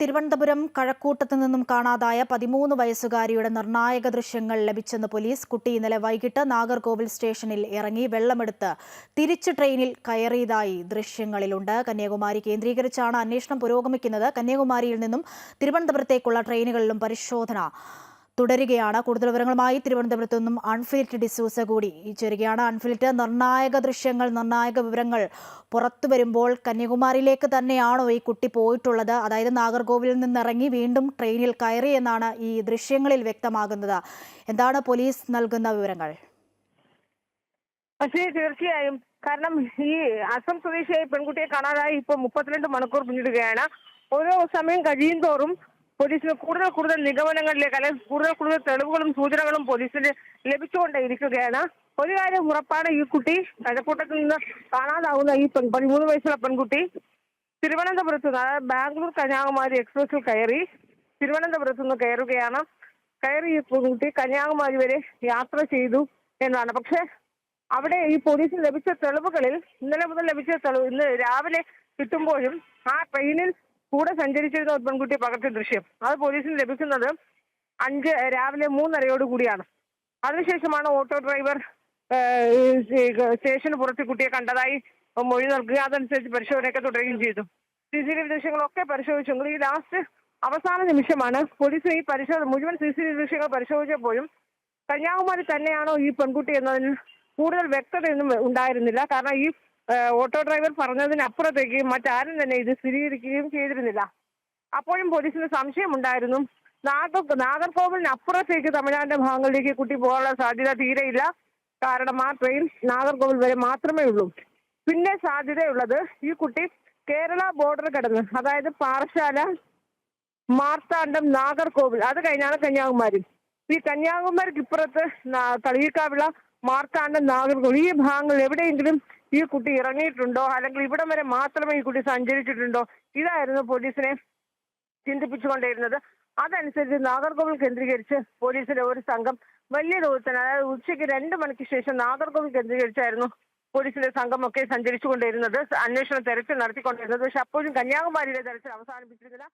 തിരുവനന്തപുരം കഴക്കൂട്ടത്ത് നിന്നും കാണാതായ പതിമൂന്ന് വയസ്സുകാരിയുടെ നിർണായക ദൃശ്യങ്ങൾ ലഭിച്ചെന്ന് പോലീസ് കുട്ടി ഇന്നലെ വൈകിട്ട് നാഗർകോവിൽ സ്റ്റേഷനിൽ ഇറങ്ങി വെള്ളമെടുത്ത് തിരിച്ച് ട്രെയിനിൽ കയറിയതായി ദൃശ്യങ്ങളിലുണ്ട്. കന്യാകുമാരി കേന്ദ്രീകരിച്ചാണ് അന്വേഷണം പുരോഗമിക്കുന്നത്. കന്യാകുമാരിയിൽ നിന്നും തിരുവനന്തപുരത്തേക്കുള്ള ട്രെയിനുകളിലും പരിശോധന തുടരുകയാണ്. കൂടുതൽ വിവരങ്ങളുമായി തിരുവനന്തപുരത്ത് നിന്നും അൺഫിലിറ്റ് ഡിസൂസ കൂടി ചേരുകയാണ്. അൺഫിലിറ്റ് നിർണായക ദൃശ്യങ്ങൾ നിർണായക വിവരങ്ങൾ പുറത്തു വരുമ്പോൾ കന്യാകുമാരിയിലേക്ക് തന്നെയാണോ ഈ കുട്ടി പോയിട്ടുള്ളത്? അതായത് നാഗർകോവിലിൽ നിന്നിറങ്ങി വീണ്ടും ട്രെയിനിൽ കയറി എന്നാണ് ഈ ദൃശ്യങ്ങളിൽ വ്യക്തമാകുന്നത്. എന്താണ് പോലീസ് നൽകുന്ന വിവരങ്ങൾ? പക്ഷേ തീർച്ചയായും കാരണം ഈ അസം സ്വദേശിയായ പെൺകുട്ടിയെ കാണാതായി ഇപ്പൊ മുപ്പത്തിരണ്ട് മണിക്കൂർ പിന്നിടുകയാണ്. ഓരോ സമയം കഴിയും തോറും പോലീസിന് കൂടുതൽ കൂടുതൽ നിഗമനങ്ങളിലേക്ക് അല്ലെങ്കിൽ കൂടുതൽ കൂടുതൽ തെളിവുകളും സൂചനകളും പോലീസിന് ലഭിച്ചുകൊണ്ടേയിരിക്കുകയാണ്. ഒരു കാര്യം ഉറപ്പാണ് ഈ കുട്ടി കഴക്കൂട്ടത്തിൽ നിന്ന് കാണാതാവുന്ന ഈ പതിമൂന്ന് വയസ്സുള്ള പെൺകുട്ടി തിരുവനന്തപുരത്ത് നിന്ന് ബാംഗ്ലൂർ കന്യാകുമാരി എക്സ്പ്രസിൽ കയറി തിരുവനന്തപുരത്ത് നിന്ന് കയറുകയാണ്. കയറി ഈ പെൺകുട്ടി കന്യാകുമാരി വരെ യാത്ര ചെയ്തു എന്നാണ്. പക്ഷെ അവിടെ ഈ പോലീസിന് ലഭിച്ച തെളിവുകളിൽ ഇന്നലെ മുതൽ ലഭിച്ച തെളിവ് ഇന്ന് രാവിലെ കിട്ടുമ്പോഴും ആ ട്രെയിനിൽ കൂടെ സഞ്ചരിച്ചിരുന്ന പെൺകുട്ടിയെ പകർത്തിയ ദൃശ്യം. അത് പോലീസിന് ലഭിക്കുന്നത് അഞ്ച് രാവിലെ മൂന്നരയോട് കൂടിയാണ്. അതിനുശേഷമാണ് ഓട്ടോ ഡ്രൈവർ സ്റ്റേഷന് പുറത്ത് കുട്ടിയെ കണ്ടതായി മൊഴി നൽകുക. അതനുസരിച്ച് പരിശോധനയൊക്കെ തുടരുകയും ചെയ്തു. സി സി ടി ദൃശ്യങ്ങളൊക്കെ പരിശോധിച്ചെങ്കിൽ ഈ ലാസ്റ്റ് അവസാന നിമിഷമാണ് പോലീസ് ഈ പരിശോധന മുഴുവൻ സി സി ടി ദൃശ്യങ്ങൾ പരിശോധിച്ചപ്പോഴും കന്യാകുമാരി തന്നെയാണോ ഈ പെൺകുട്ടി എന്നതിന് കൂടുതൽ വ്യക്തതയൊന്നും ഉണ്ടായിരുന്നില്ല. കാരണം ഈ ഓട്ടോ ഡ്രൈവർ പറഞ്ഞതിനപ്പുറത്തേക്ക് മറ്റാരും തന്നെ ഇത് സ്ഥിരീകരിക്കുകയും ചെയ്തിരുന്നില്ല. അപ്പോഴും പോലീസിന് സംശയമുണ്ടായിരുന്നു. നാഗർ നാഗർകോവിലിന് അപ്പുറത്തേക്ക് തമിഴ്നാടിന്റെ ഭാഗങ്ങളിലേക്ക് കുട്ടി പോകാനുള്ള സാധ്യത തീരെയില്ല. കാരണം ആ ട്രെയിൻ നാഗർകോവിൽ വരെ മാത്രമേ ഉള്ളൂ. പിന്നെ സാധ്യതയുള്ളത് ഈ കുട്ടി കേരള ബോർഡർ കടന്ന് അതായത് പാറശാല മാർത്താണ്ഡം നാഗർകോവിൽ അത് കഴിഞ്ഞാണ് കന്യാകുമാരി. ഈ കന്യാകുമാരിക്ക് ഇപ്പുറത്ത് തളിയിക്കാവിള മാർത്താണ്ഡം നാഗർകോവിൽ ഈ ഭാഗങ്ങളിൽ എവിടെയെങ്കിലും ഈ കുട്ടി ഇറങ്ങിയിട്ടുണ്ടോ? അല്ലെങ്കിൽ ഇവിടം വരെ മാത്രമേ ഈ കുട്ടി സഞ്ചരിച്ചിട്ടുണ്ടോ? ഇതായിരുന്നു പോലീസിനെ ചിന്തിപ്പിച്ചുകൊണ്ടിരുന്നത്. അതനുസരിച്ച് നാഗർകോവിൽ കേന്ദ്രീകരിച്ച് പോലീസിലെ ഒരു സംഘം വലിയ ദൂരത്തിന് അതായത് ഉച്ചയ്ക്ക് രണ്ട് മണിക്ക് ശേഷം നാഗർകോവിൽ കേന്ദ്രീകരിച്ചായിരുന്നു പോലീസിലെ സംഘമൊക്കെ സഞ്ചരിച്ചുകൊണ്ടിരുന്നത് അന്വേഷണം തെരച്ചിൽ നടത്തിക്കൊണ്ടിരുന്നത്. പക്ഷെ അപ്പോഴും കന്യാകുമാരിയിലെ തെരച്ചിൽ അവസാനിപ്പിച്ചിരുന്നില്ല.